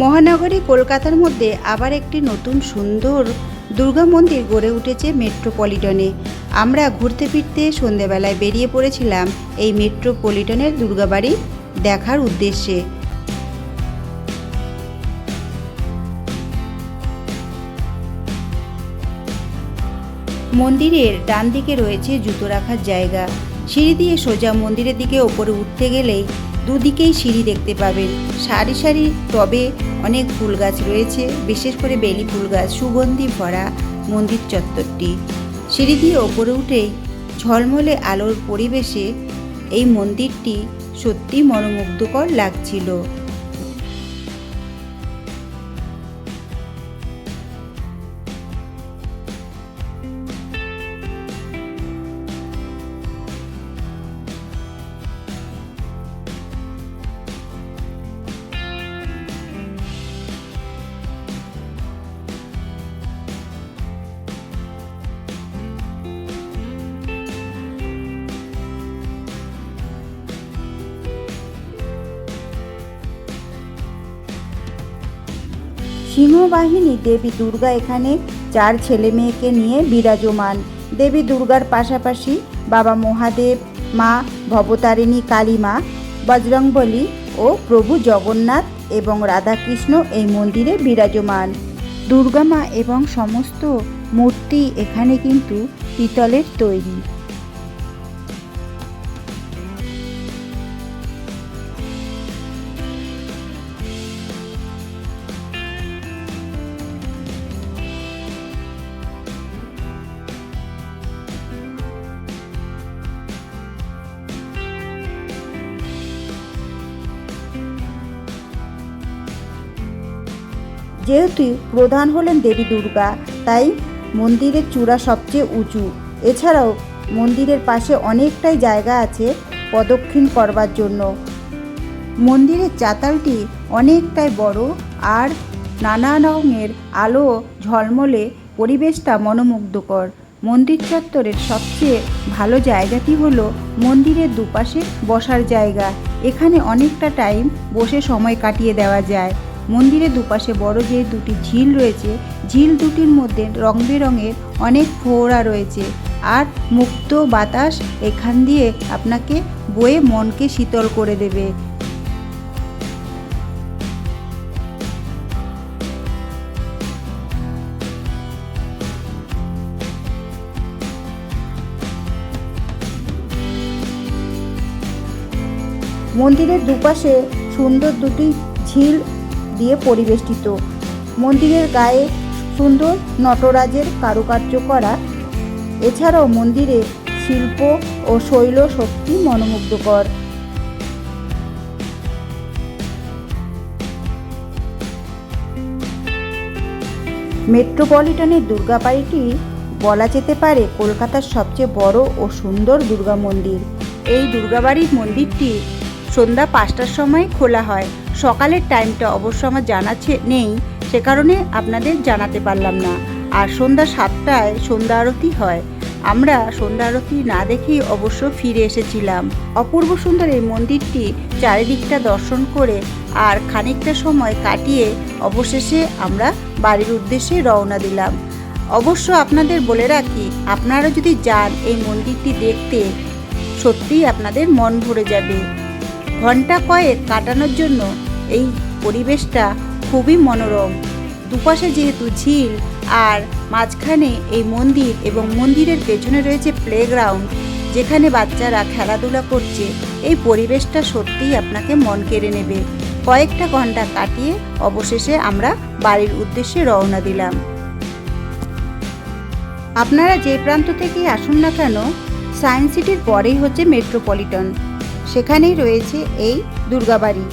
মহানগরী কলকাতার মধ্যে আবার একটি নতুন সুন্দর দুর্গা মন্দির গড়ে উঠেছে মেট্রোপলিটনে। আমরা ঘুরতে ফিরতে সন্ধেবেলায় বেরিয়ে পড়েছিলাম এই মেট্রোপলিটনের দুর্গাবাড়ি দেখার উদ্দেশ্যে। মন্দিরের ডান দিকে রয়েছে জুতো রাখার জায়গা। সিঁড়ি দিয়ে সোজা মন্দিরের দিকে ওপরে উঠতে গেলেই দুদিকেই সিঁড়ি দেখতে পাবেন। সারি সারি টবে অনেক ফুল গাছ রয়েছে, বিশেষ করে বেলি ফুল গাছ, সুগন্ধি ভরা মন্দির চত্বরটি। সিঁড়ি দিয়ে ওপরে উঠেই ঝলমলে আলোর পরিবেশে এই মন্দিরটি সত্যি মনোমুগ্ধকর লাগছিল। সিংহবাহিনী দেবী দুর্গা এখানে চার ছেলে মেয়েকে নিয়ে বিরাজমান। দেবী দুর্গার পাশাপাশি বাবা মহাদেব, মা ভবতারিণী কালীমা, বজরংবলী ও প্রভু জগন্নাথ এবং রাধাকৃষ্ণ এই মন্দিরে বিরাজমান। দুর্গা মা এবং সমস্ত মূর্তি এখানে কিন্তু পিতলের তৈরি। যেহেতু প্রধান হলেন দেবী দুর্গা, তাই মন্দিরের চূড়া সবচেয়ে উঁচু। এছাড়াও মন্দিরের পাশে অনেকটাই জায়গা আছে প্রদক্ষিণ করবার জন্য। মন্দিরের চাতালটি অনেকটাই বড় আর নানা রঙের আলো ঝলমলে পরিবেশটা মনোমুগ্ধকর। মন্দির চত্বরের সবচেয়ে ভালো জায়গাটি হলো মন্দিরের দুপাশে বসার জায়গা। এখানে অনেকটা টাইম বসে সময় কাটিয়ে দেওয়া যায়। মন্দিরের দুপাশে বড় যে দুটি ঝিল রয়েছে, ঝিল দুটির মধ্যে রং বেরঙের অনেক ফোয়ারা রয়েছে। আর মুক্ত বাতাস এখান দিয়ে আপনাকে বয়ে মনকে শীতল করে দেবে। মন্দিরের দুপাশে সুন্দর দুটি ঝিল দিয়ে পরিবেষ্টিত। মন্দিরের গায়ে সুন্দর নটরাজের কারুকার্য করা। এছাড়াও মন্দিরে শিল্প ও শৈল শক্তি মনোমুগ্ধকর। মেট্রোপলিটনের দুর্গাবাড়িটি বলা যেতে পারে কলকাতার সবচেয়ে বড় ও সুন্দর দুর্গা মন্দির। এই দুর্গাবাড়ির মন্দিরটি সন্ধ্যা পাঁচটার সময় খোলা হয়। সকালের টাইমটা অবশ্য আমার জানা নেই। সে কারণে আপনাদের জানাতে পারলাম না। আর সন্ধ্যা সাতটায় সন্ধ্যা আরতি হয়। আমরা সন্ধ্যা আরতি না দেখেই অবশ্য ফিরে এসেছিলাম। অপূর্ব সুন্দর এই মন্দিরটি চারিদিকটা দর্শন করে আর খানিকটা সময় কাটিয়ে অবশেষে আমরা বাড়ির উদ্দেশ্যে রওনা দিলাম। অবশ্য আপনাদের বলে রাখি, আপনারা যদি যান এই মন্দিরটি দেখতে, সত্যিই আপনাদের মন ভরে যাবে। ঘণ্টা কয়েক কাটানোর জন্য এই পরিবেশটা খুবই মনোরম। দুপাশে যেহেতু ঝিল, আর মাঝখানে এই মন্দির এবং মন্দিরের পেছনে রয়েছে প্লেগ্রাউন্ড যেখানে বাচ্চারা খেলাধুলা করছে, এই পরিবেশটা সত্যিই আপনাকে মন কেড়ে নেবে। কয়েকটা ঘণ্টা কাটিয়ে অবশেষে আমরা বাড়ির উদ্দেশ্যে রওনা দিলাম। আপনারা যে প্রান্ত থেকেই আসুন না কেন, সায়েন্স সিটির পরেই হচ্ছে মেট্রোপলিটন। সেখানেই রয়েছে এই দুর্গাবাড়ি।